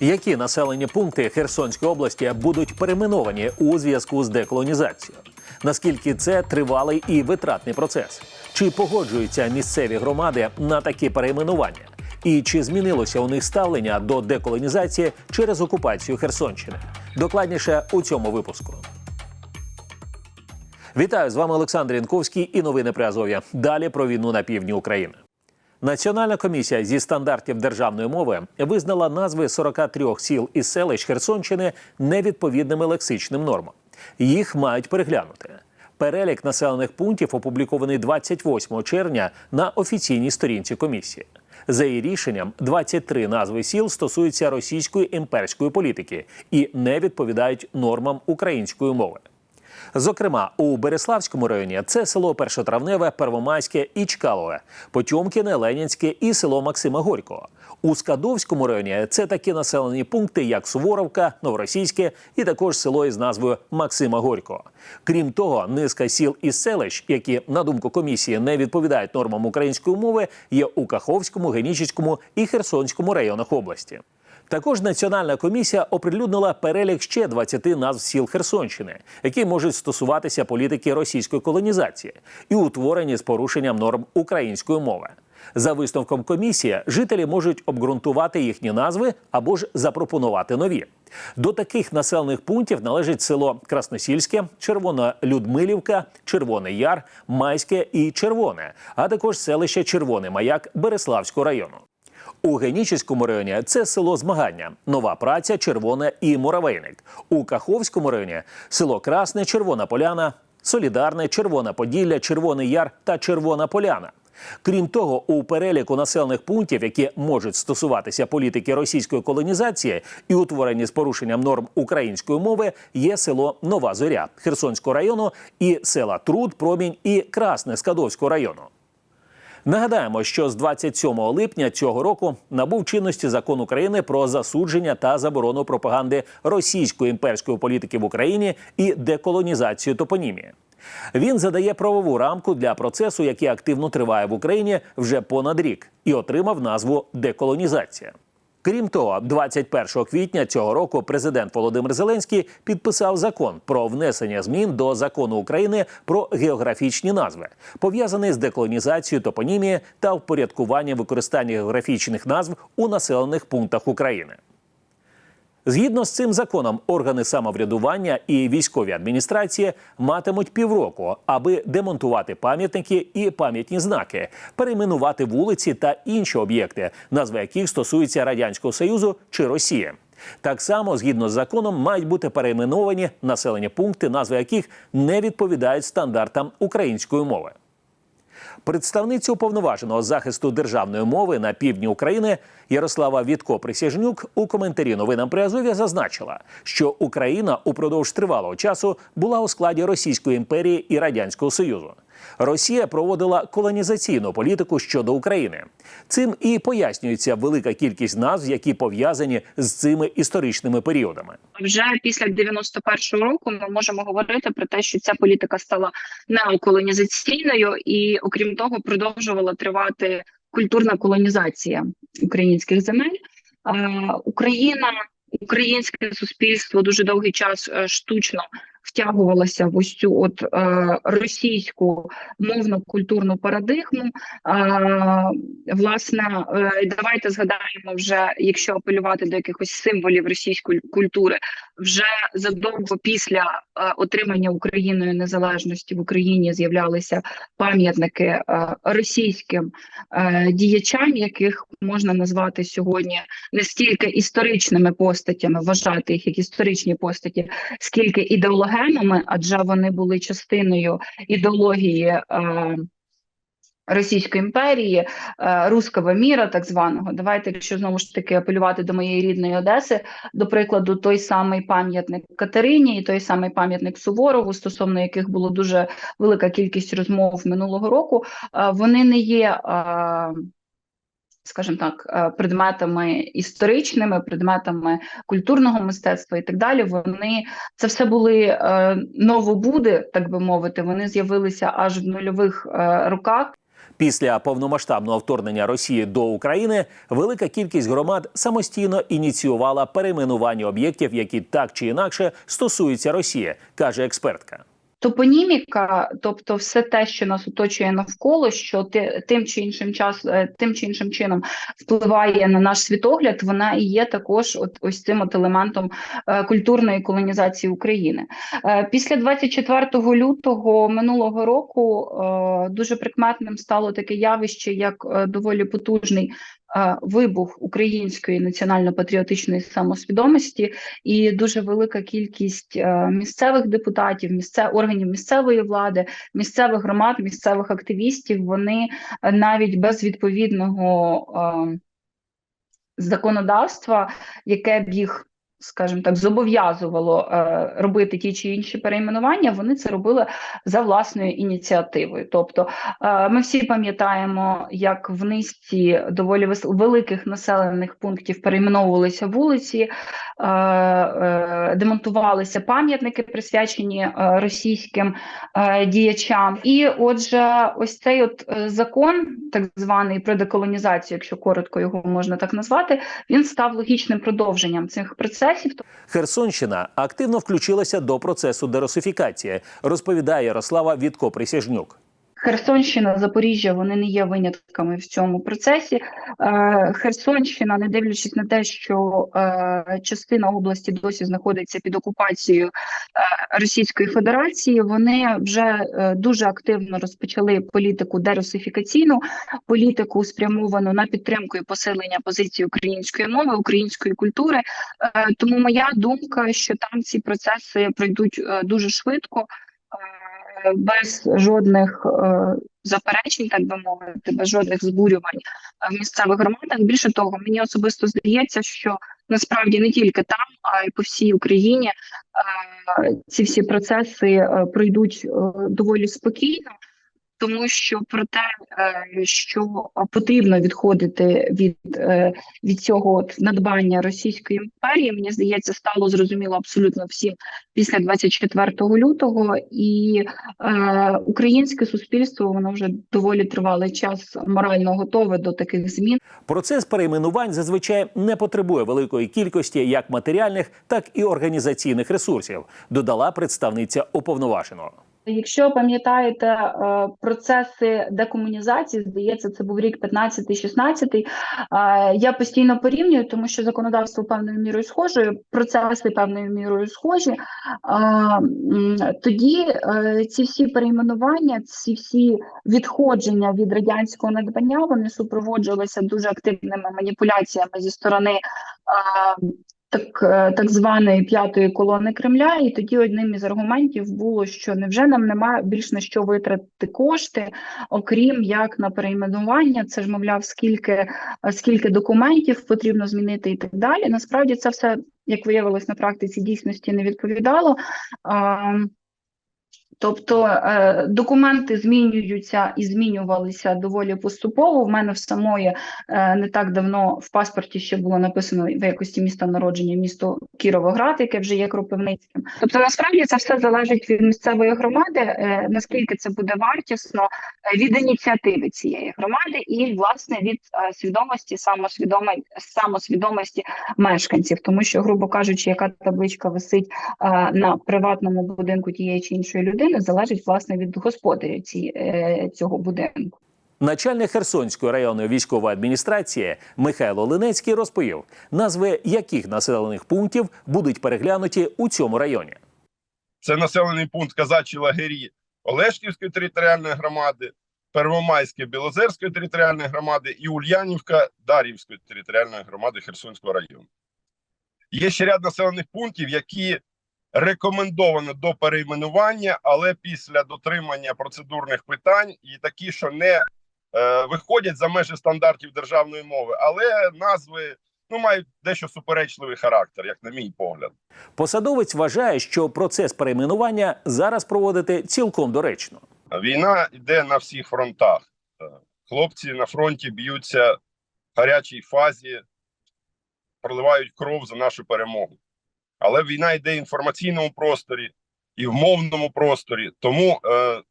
Які населені пункти Херсонської області будуть перейменовані у зв'язку з деколонізацією? Наскільки це тривалий і витратний процес? Чи погоджуються місцеві громади на такі перейменування? І чи змінилося у них ставлення до деколонізації через окупацію Херсонщини? Докладніше у цьому випуску. Вітаю з вами Олександр Янковський і новини при Азов'я. Далі про війну на півдні України. Національна комісія зі стандартів державної мови визнала назви 43 сіл і селищ Херсонщини невідповідними лексичним нормам. Їх мають переглянути. Перелік населених пунктів опублікований 28 червня на офіційній сторінці комісії. За її рішенням, 23 назви сіл стосуються російської імперської політики і не відповідають нормам української мови. Зокрема, у Береславському районі це село Першотравневе, Первомайське і Чкалове, Потьомкіне, Ленінське і село Максима Горького. У Скадовському районі це такі населені пункти, як Суворовка, Новоросійське і також село із назвою Максима Горького. Крім того, низка сіл і селищ, які, на думку комісії, не відповідають нормам української мови, є у Каховському, Генічеському і Херсонському районах області. Також національна комісія оприлюднила перелік ще 20 назв сіл Херсонщини, які можуть стосуватися політики російської колонізації і утворені з порушенням норм української мови. За висновком комісії, жителі можуть обґрунтувати їхні назви або ж запропонувати нові. До таких населених пунктів належить село Красносільське, Червона Людмилівка, Червоний Яр, Майське і Червоне, а також селище Червоний Маяк Береславського району. У Генічеському районі це село Змагання, Нова Праця, Червоне і Муравейник. У Каховському районі село Красне, Червона Поляна, Солідарне, Червона Поділля, Червоний Яр та Червона Поляна. Крім того, у переліку населених пунктів, які можуть стосуватися політики російської колонізації і утворені з порушенням норм української мови, є село Нова Зоря Херсонського району і села Труд, Промінь і Красне Скадовського району. Нагадаємо, що з 27 липня цього року набув чинності закон України про засудження та заборону пропаганди російської імперської політики в Україні і деколонізацію топонімії. Він задає правову рамку для процесу, який активно триває в Україні вже понад рік, і отримав назву деколонізація. Крім того, 21 квітня цього року президент Володимир Зеленський підписав закон про внесення змін до закону України про географічні назви, пов'язаний з деколонізацією топонімії та впорядкуванням використання географічних назв у населених пунктах України. Згідно з цим законом, органи самоврядування і військові адміністрації матимуть півроку, аби демонтувати пам'ятники і пам'ятні знаки, перейменувати вулиці та інші об'єкти, назви яких стосуються радянського союзу чи Росії. Так само, згідно з законом, мають бути перейменовані населені пункти, назви яких не відповідають стандартам української мови. Представниця уповноваженого захисту державної мови на півдні України Ярослава Вітко Присяжнюк у коментарі новинам при Азові зазначила, що Україна упродовж тривалого часу була у складі Російської імперії і Радянського Союзу. Росія проводила колонізаційну політику щодо України. Цим і пояснюється велика кількість назв, які пов'язані з цими історичними періодами. вже після 91-го року ми можемо говорити про те, що ця політика стала неоколонізаційною, і окрім того, продовжувала тривати культурна колонізація українських земель. Е, Україна, українське суспільство дуже довгий час е, штучно втягувалося в ось цю от е, російську мовно культурну парадигму. Е, власне, е, давайте згадаємо вже, якщо апелювати до якихось символів російської культури, вже задовго після е, отримання Україною незалежності в Україні з'являлися пам'ятники е, російським е, діячам, яких можна назвати сьогодні не стільки історичними постатями, вважати їх як історичні постаті, скільки ідеологемами, адже вони були частиною ідеології. Е, Російської імперії, е, руского міра, так званого. Давайте, якщо знову ж таки апелювати до моєї рідної Одеси, до прикладу, той самий пам'ятник Катерині і той самий пам'ятник Суворову, стосовно яких було дуже велика кількість розмов минулого року, е, вони не є. Скажімо так, е, предметами історичними, предметами культурного мистецтва і так далі. Вони це все були е, новобуди, так би мовити. Вони з'явилися аж в нульових е, роках. Після повномасштабного вторгнення Росії до України велика кількість громад самостійно ініціювала перейменування об'єктів, які так чи інакше стосуються Росії, каже експертка. Топоніміка, тобто все те, що нас оточує навколо, що ти, тим чи іншим час, е, тим чи іншим чином впливає на наш світогляд, вона і є також от ось цим от елементом е, культурної колонізації України. Е, після 24 лютого минулого року дуже прикметним стало таке явище, як доволі потужний. Вибух української національно-патріотичної самосвідомості і дуже велика кількість е, місцевих депутатів, місце органів місцевої влади, місцевих громад, місцевих активістів. Вони е, навіть без відповідного е, законодавства, яке б їх. Скажімо так, зобов'язувало е, робити ті чи інші перейменування. Вони це робили за власною ініціативою. Тобто, е, ми всі пам'ятаємо, як в низці доволі великих населених пунктів перейменовувалися вулиці, е, демонтувалися пам'ятники, присвячені російським діячам. І отже, ось цей от закон, так званий про деколонізацію, якщо коротко його можна так назвати, він став логічним продовженням цих процесів. Херсонщина активно включилася до процесу дерусифікації, розповідає Ярослава Вітко Присяжнюк. Херсонщина, Запоріжжя вони не є винятками в цьому процесі. Е, Херсонщина, не дивлячись на те, що е, частина області досі знаходиться під окупацією е, Російської Федерації, вони вже дуже активно розпочали політику дерусифікаційну, політику спрямовану на підтримку і посилення позиції української мови, української культури. Тому моя думка, що там ці процеси пройдуть дуже швидко. Без жодних е, заперечень, так би мовити, без жодних збурювань е, в місцевих громадах. Більше того, мені особисто здається, що насправді не тільки там, а й по всій Україні е, ці всі процеси пройдуть доволі спокійно. Тому що про те, е, що потрібно відходити від, е, від цього надбання Російської імперії, мені здається, стало зрозуміло абсолютно всім після 24 лютого, і е, українське суспільство воно вже доволі тривалий час морально готове до таких змін. Процес перейменувань зазвичай не потребує великої кількості як матеріальних, так і організаційних ресурсів, додала представниця уповноваженого. Якщо пам'ятаєте е, процеси декомунізації, здається, це був рік 15-16, е, Я постійно порівнюю, тому що законодавство певною мірою схоже, процеси певною мірою схожі. Е, Тоді ці всі перейменування, ці всі відходження від радянського надбання, вони супроводжувалися дуже активними маніпуляціями зі сторони. Так, е, так званої п'ятої колони Кремля, і тоді одним із аргументів було, що невже нам немає більш на що витратити кошти, окрім як на перейменування, це ж мовляв, скільки, е, скільки документів потрібно змінити і так далі. Насправді це все, як виявилось на практиці, дійсності не відповідало. Тобто е, документи змінюються і змінювалися доволі поступово. В мене в самої е, не так давно в паспорті ще було написано в якості міста народження місто Кіровоград, яке вже є Кропивницьким. Тобто, насправді це все залежить від місцевої громади, е, наскільки це буде вартісно від ініціативи цієї громади, і власне від свідомості, самосвідомості, мешканців, тому що, грубо кажучи, яка табличка висить на приватному будинку тієї чи іншої людини, залежить власне від господаря ці, е, цього будинку. Начальник Херсонської районної військової адміністрації Михайло Линецький розповів, назви яких населених пунктів будуть переглянуті у цьому районі. Це населений пункт Казачі лагері Олешківської територіальної громади, Первомайське Білозерської територіальної громади і Ульянівка Дарівської територіальної громади Херсонського району. Є ще ряд населених пунктів, які рекомендовано до перейменування, але після дотримання процедурних питань і такі, що не е, виходять за межі стандартів державної мови, але назви ну мають дещо суперечливий характер, як на мій погляд. Посадовець вважає, що процес перейменування зараз проводити цілком доречно. Війна йде на всіх фронтах. Е, Хлопці на фронті б'ються в гарячій фазі, проливають кров за нашу перемогу. Але війна йде в інформаційному просторі і в мовному просторі. Тому е,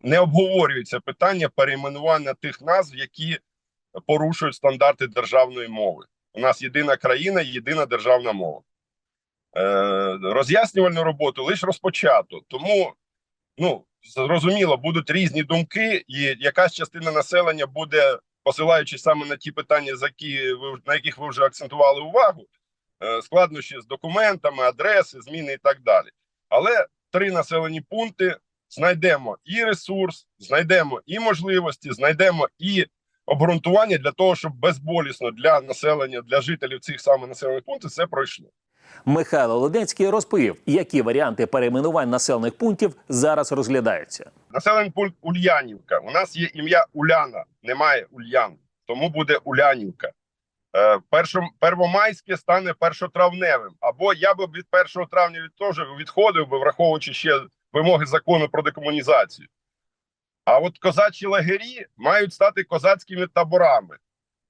не обговорюється питання перейменування тих назв, які порушують стандарти державної мови. У нас єдина країна, єдина державна мова. Е, роз'яснювальну роботу лише розпочато. Тому, ну, зрозуміло, будуть різні думки, і якась частина населення буде, посилаючись саме на ті питання, за які ви, на яких ви вже акцентували увагу, складнощі з документами, адреси, зміни і так далі. Але три населені пункти знайдемо і ресурс, знайдемо і можливості, знайдемо і обґрунтування для того, щоб безболісно для населення, для жителів цих саме населених пунктів це пройшло. Михайло Лодецький розповів, які варіанти перейменувань населених пунктів зараз розглядаються. Населений пункт Ульянівка. У нас є ім'я Уляна, немає Ульян, тому буде Улянівка. Е, першом, первомайське стане першотравневим. Або я би від 1 травня від теж відходив би, враховуючи ще вимоги закону про декомунізацію. А от козачі лагері мають стати козацькими таборами.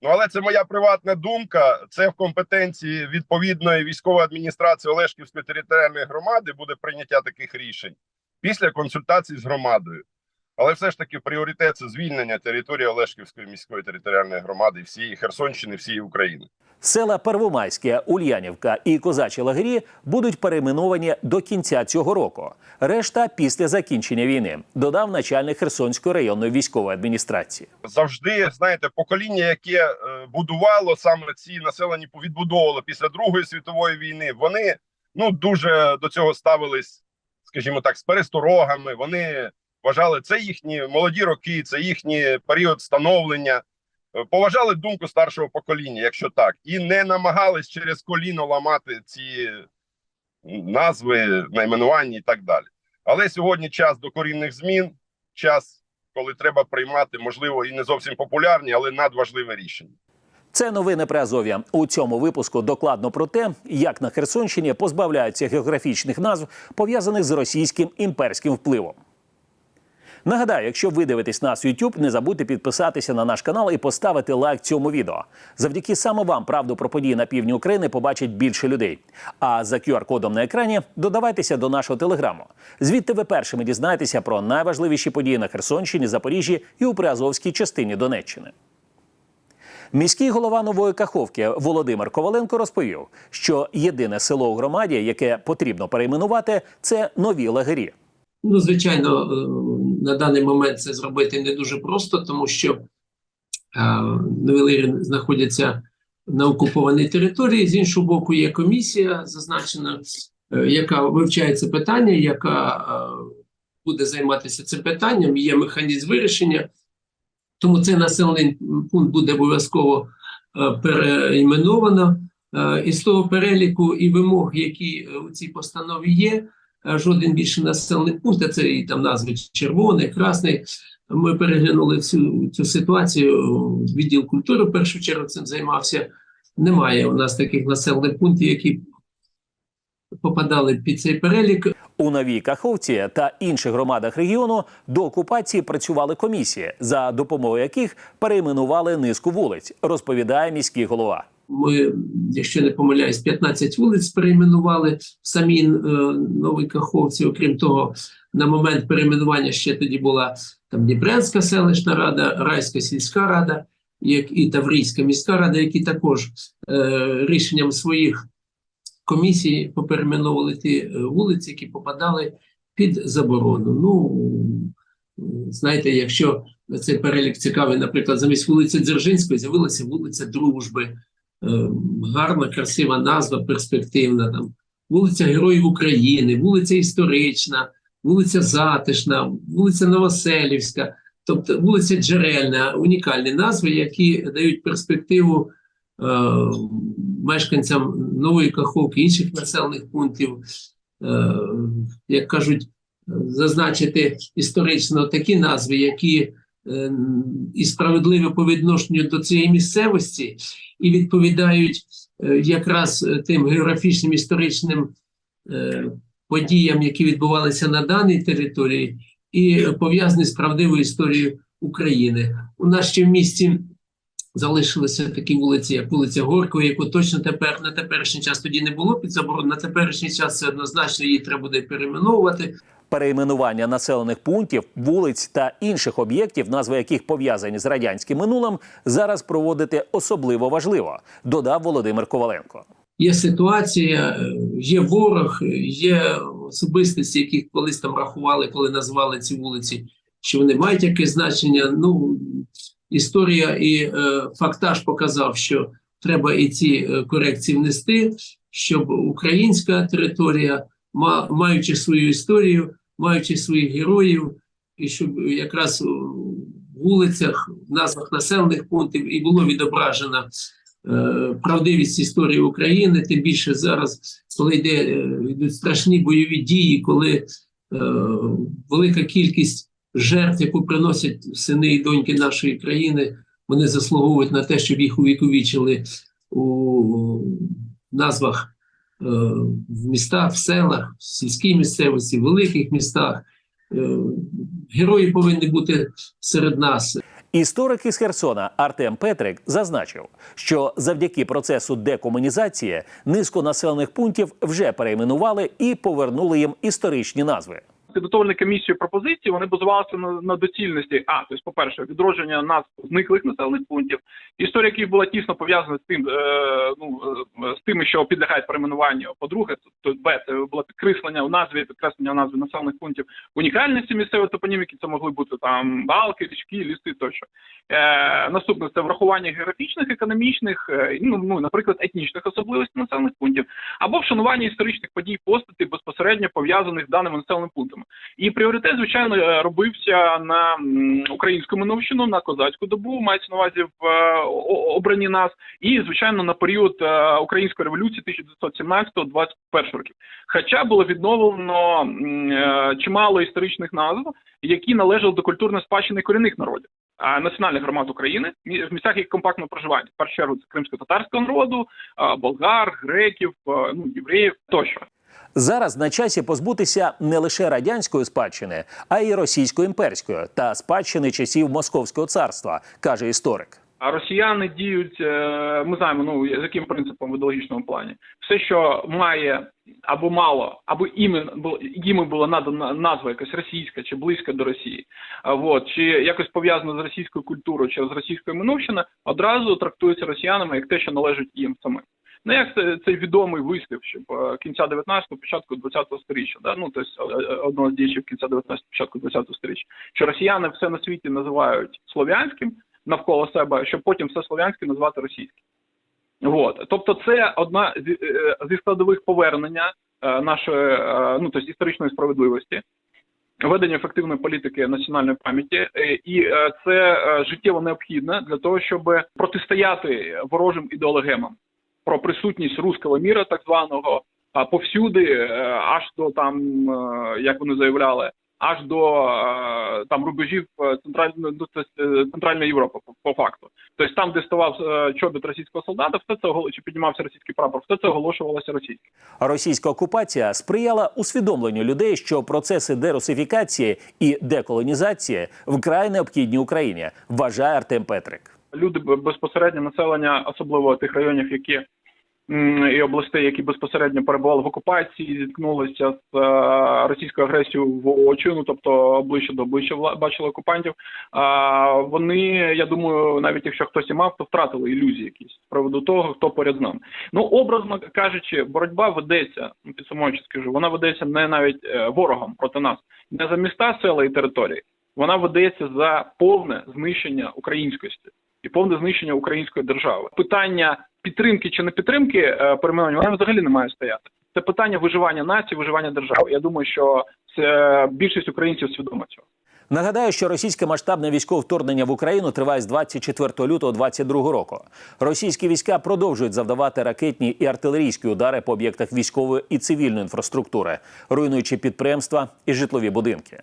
Ну але це моя приватна думка. Це в компетенції відповідної військової адміністрації Олешківської територіальної громади буде прийняття таких рішень після консультацій з громадою. Але все ж таки пріоритет це звільнення території Олешківської міської територіальної громади, всієї Херсонщини, всієї України. Села Первомайське, Ульянівка і Козачі лагері будуть перейменовані до кінця цього року. Решта після закінчення війни, додав начальник Херсонської районної військової адміністрації. Завжди знаєте, покоління, яке е, будувало саме ці населені відбудовувало після Другої світової війни. Вони ну дуже до цього ставились, скажімо так, з пересторогами. Вони вважали це їхні молоді роки, це їхній період становлення. Е, Поважали думку старшого покоління, якщо так, і не намагались через коліно ламати ці назви, найменування і так далі. Але сьогодні час докорінних змін, час, коли треба приймати, можливо, і не зовсім популярні, але надважливе рішення. Це новини при Азов'я. У цьому випуску докладно про те, як на Херсонщині позбавляються географічних назв, пов'язаних з російським імперським впливом. Нагадаю, якщо ви дивитесь нас YouTube, не забудьте підписатися на наш канал і поставити лайк цьому відео. Завдяки саме вам правду про події на півдні України побачить більше людей. А за QR-кодом на екрані додавайтеся до нашого телеграму. Звідти ви першими дізнаєтеся про найважливіші події на Херсонщині, Запоріжжі і у Приазовській частині Донеччини. Міський голова нової Каховки Володимир Коваленко розповів, що єдине село у громаді, яке потрібно перейменувати, це нові лагері. Ну, звичайно, е, на даний момент це зробити не дуже просто, тому що е, нові лагері знаходяться на окупованій території. З іншого боку, є комісія зазначена, е, яка вивчає це питання, яка е, буде займатися цим питанням. Є механізм вирішення. Тому цей населений пункт буде обов'язково е, переіменовано. Е, Із того переліку і вимог, які е, у цій постанові є, жоден більше населений пункт, це і там назви червоний, красний. Ми переглянули всю цю ситуацію. Відділ культури в першу чергу цим займався. Немає у нас таких населених пунктів, які попадали під цей перелік. У новій Каховці та інших громадах регіону до окупації працювали комісії, за допомогою яких перейменували низку вулиць, розповідає міський голова. Ми, якщо не помиляюсь, 15 вулиць перейменували в самій е, Новій Каховці. Окрім того, на момент перейменування ще тоді була там Дніпрянська селищна рада, Райська сільська рада, як і Таврійська міська рада, які також е, рішенням своїх комісій поперейменовували ті е, вулиці, які попадали під заборону. Ну знаєте, якщо цей перелік цікавий, наприклад, замість вулиці Дзержинської з'явилася вулиця Дружби. Е, гарна, красива назва, перспективна. Там вулиця Героїв України, вулиця Історична, вулиця Затишна, вулиця Новоселівська, тобто вулиця Джерельна, унікальні назви, які дають перспективу е, мешканцям Нової Каховки, інших населених пунктів, е, як кажуть, зазначити історично такі назви, які е, і справедливі по відношенню до цієї місцевості, і відповідають е, якраз е, тим географічним історичним е, подіям, які відбувалися на даній території, і пов'язані з правдивою історією України. У нас ще в місті залишилися такі вулиці, як вулиця Горького, яку точно тепер на теперішній час тоді не було під заборону. На теперішній час це однозначно її треба буде перейменовувати. Перейменування населених пунктів, вулиць та інших об'єктів, назви яких пов'язані з радянським минулим, зараз проводити особливо важливо, додав Володимир Коваленко. Є ситуація, є ворог, є особистості, яких колись там рахували, коли назвали ці вулиці, що вони мають якесь значення. Ну, історія і е, фактаж показав, що треба і ці е, корекції внести, щоб українська територія, маючи свою історію, маючи своїх героїв, і щоб якраз у вулицях, в назвах населених пунктів і було відображено е, правдивість історії України, тим більше зараз, коли йде, е, йдуть страшні бойові дії, коли е, велика кількість жертв, яку приносять сини і доньки нашої країни, вони заслуговують на те, щоб їх увіковічили у назвах в містах, в селах, в сільській місцевості, в великих містах. Е, Герої повинні бути серед нас. Історик із Херсона Артем Петрик зазначив, що завдяки процесу декомунізації низку населених пунктів вже перейменували і повернули їм історичні назви. Підготовлені комісією пропозиції, вони базувалися на, на доцільності. А, тобто, по-перше, відродження назв зниклих населених пунктів, історія яких була тісно пов'язана з тим, е, ну е, з тими, що підлягають перейменуванню. По-друге, то Б, це було підкреслення у назві, підкреслення у назві населених пунктів унікальності місцевої топоніміки. Це могли бути там балки, річки, ліси тощо. Е, наступне це врахування географічних, економічних, е, ну, ну, наприклад, етнічних особливостей населених пунктів, або вшанування історичних подій постатей безпосередньо пов'язаних з даними населеними пунктами. І пріоритет, звичайно, е, робився на м, українську минувщину, на козацьку добу, мається на увазі в е, о- обранні нас, і звичайно на період е, української революції 1917-21 років. Хоча було відновлено чимало історичних назв, які належали до культурної спадщини корінних народів. Національних громад України в місцях їх компактного проживання. В першу чергу це кримсько-татарського народу, болгар, греків, ну євреїв тощо. Зараз на часі позбутися не лише радянської спадщини, а й російської імперської та спадщини часів Московського царства, каже історик. А росіяни діють, е, ми знаємо, ну з яким принципом в ідеологічному плані. Все, що має або мало, або їм була надана назва якась російська чи близька до Росії, вот чи якось пов'язано з російською культурою чи з російською минувщиною, одразу трактується росіянами як те, що належить їм самим. Ну, як це цей відомий вислів, що е, кінця 19-го, початку 20-го сторіччя, да? ну тобто е, е, одного з діячів кінця 19-го, початку 20-го сторіччя, що росіяни все на світі називають слов'янським навколо себе, щоб потім все слов'янське назвати російським. От. Тобто, це одна зі, складових повернення нашої ну, тобто історичної справедливості, ведення ефективної політики національної пам'яті, і це життєво необхідно для того, щоб протистояти ворожим ідеологемам про присутність руського міра, так званого, повсюди, е, аж до там, е, як вони заявляли, аж до е, там рубежів центральної ну, центральної Європи по, факту. Тобто там, де ставав чобіт російського солдата, все це чи піднімався російський прапор, все це оголошувалося російським. Російська окупація сприяла усвідомленню людей, що процеси дерусифікації і деколонізації вкрай необхідні Україні, вважає Артем Петрик. Люди безпосередньо населення, особливо тих районів, які і областей, які безпосередньо перебували в окупації, зіткнулися з е, російською агресією в очі, ну тобто обличчя до обличчя бачили окупантів. А вони, я думаю, навіть якщо хтось і мав, то втратили ілюзії якісь з приводу того, хто поряд з нами. Ну образно кажучи, боротьба ведеться, підсумуючи, скажу, вона ведеться не навіть е, ворогом проти нас, не за міста, села і території. Вона ведеться за повне знищення українськості і повне знищення української держави. Питання підтримки чи не підтримки е, перейменування воно взагалі не має стояти. Це питання виживання нації, виживання держави. Я думаю, що це більшість українців свідома цього. Нагадаю, що російське масштабне військове вторгнення в Україну триває з 24 лютого 2022 року. Російські війська продовжують завдавати ракетні і артилерійські удари по об'єктах військової і цивільної інфраструктури, руйнуючи підприємства і житлові будинки.